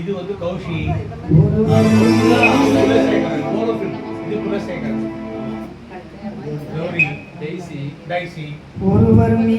இது வந்து கௌஷி. இது குலசேகரன். கௌரி டெய்சி. டைசி ஒருவர் மீ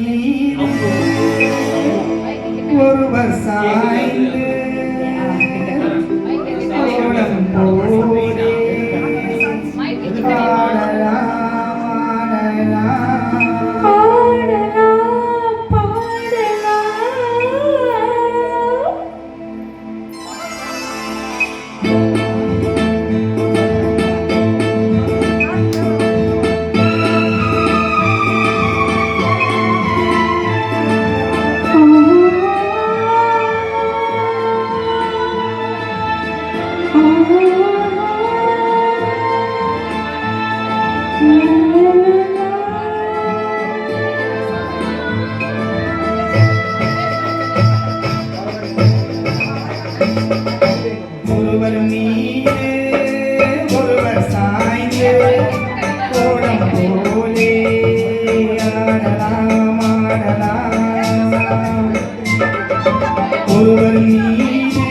ஒருவர் மீது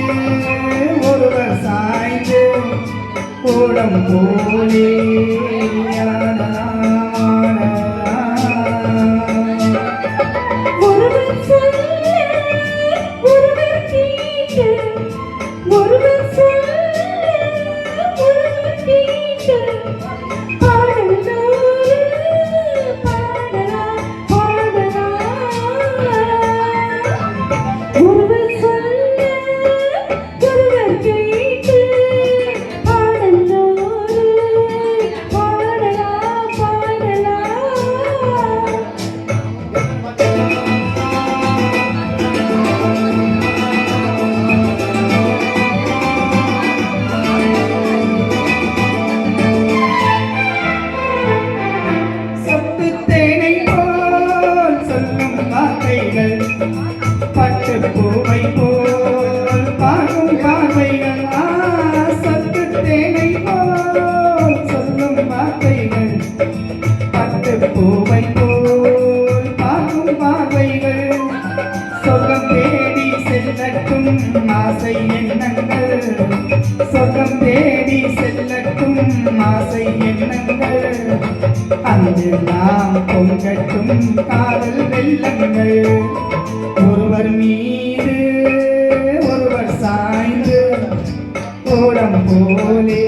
ஒருவர் சாய்ந்து கூடம் போலே செல்லட்டும் ஆசை எண்ணங்கள். அன்று நாம் பொங்கட்டும் காதல் வெள்ளங்கள். ஒருவர் மீது ஒருவர் சாய்ந்து ஓடம் போலே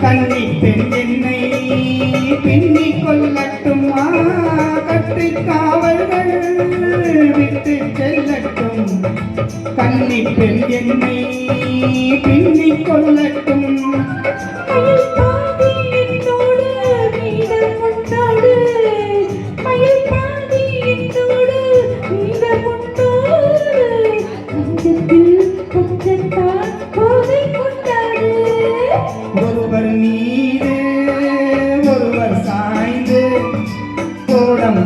கன்னி பெண் என்னை பின்னிக் கொள்ளட்டும். கட்டு காவல்கள் விட்டு செல்லட்டும். கன்னி பெண் என்னை பின்னிக் கொள்ளட்டும்.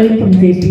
കൽപ്പും തെറ്റി